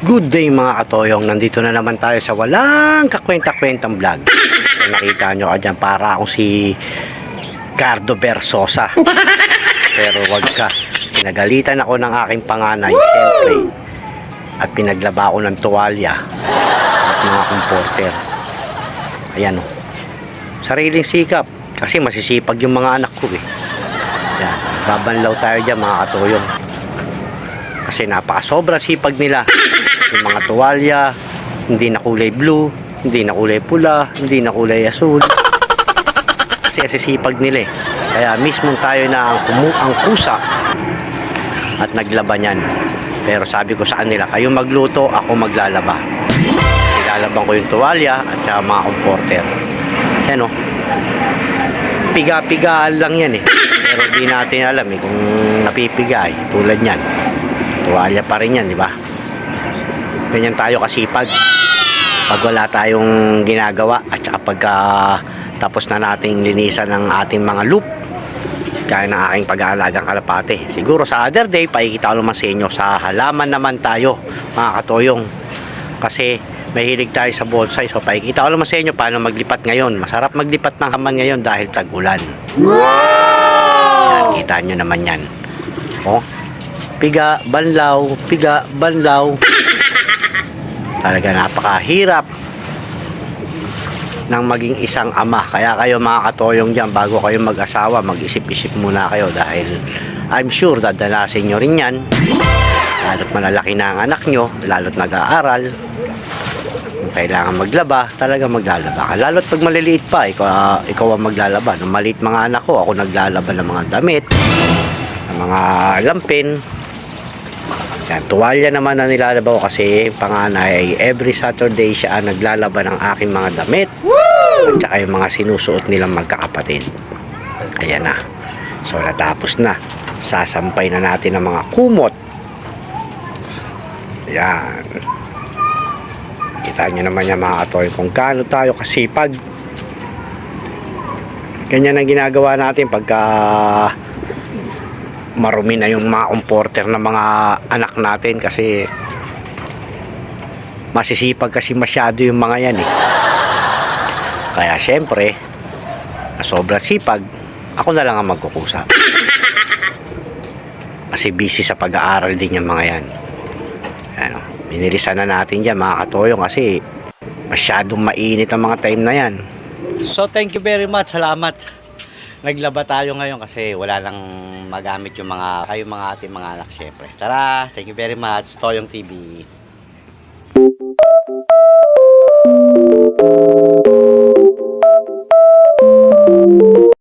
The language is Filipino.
Good day mga katoyong, nandito na naman tayo sa walang kakwenta-kwentang vlog. So nakita nyo ka dyan, para akong si Cardo Versosa. Pero wag ka, pinagalitan ako ng aking panganay, siyempre. At pinaglaba ako ng tuwalya at mga comporter. Ayan o. Sariling sikap, kasi masisipag yung mga anak ko eh. Yan, babanlaw tayo dyan mga katoyong. Kasi napaka-sobra sipag nila. Yung mga tuwalya, hindi na kulay blue, hindi na kulay pula, hindi na kulay asul. Kasi sisipag nila eh. Kaya mismo tayo na ang, kumu- ang kusa at naglaban yan. Pero sabi ko sa kanila, kayo magluto, ako maglalaba. Ilalabang ko yung tuwalya at saka mga comporter. Yan o. Piga-pigaan lang yan eh. Pero di natin alam eh kung napipiga eh. Tulad yan. Tuwalya pa rin yan, di ba? Ganyan tayo kasipag. Pag wala tayong ginagawa at saka pagka tapos na nating linisan ng ating mga loop kaya ng aking pag-aalagang kalapate. Siguro sa other day, pakikita ko naman sa inyo sa halaman naman tayo, mga katoyong. Kasi mahilig tayo sa bonsai. So pakikita ko naman sa inyo paano maglipat ngayon. Masarap maglipat ng haman ngayon dahil tag-ulan. Yan, kita nyo naman yan. Oh, piga, banlaw, piga, banlaw. Talaga napakahirap ng maging isang ama. Kaya kayo mga katoyong dyan, bago kayo mag-asawa, mag-isip-isip muna kayo dahil I'm sure dadalasin nyo rin yan. Lalo't malalaki na ang anak nyo, lalo't nag-aaral. Kailangan maglaba, talaga maglalaba ka. Lalo't pag maliliit pa, ikaw, ikaw ang maglalaba. Nung maliit mga anak ko, ako naglalaba ng mga damit, ng mga lampin, yan, tuwalya naman na nilalaba ko kasi yung panganay every Saturday siya ang naglalaba ng aking mga damit. At saka yung mga sinusuot nilang magkakapatid. Ayan na. So natapos na. Sasampay na natin ang mga kumot. Yan. Kita nyo naman yan mga katoy kung gaano tayo kasipag. Ganyan ang ginagawa natin pagka marumi na yung mga comporter ng mga anak natin kasi masisipag kasi masyado yung mga yan eh. Kaya syempre, na sobrang sipag, ako na lang ang magkukusa. Kasi busy sa pag-aaral din yung mga yan. Ano, binilisan na natin dyan mga katoyong kasi masyadong mainit ang mga time na yan. So thank you very much. Salamat naglaba tayo ngayon kasi wala lang magamit yung mga kayo mga ating mga anak syempre. Tara, thank you very much. Toyong TV.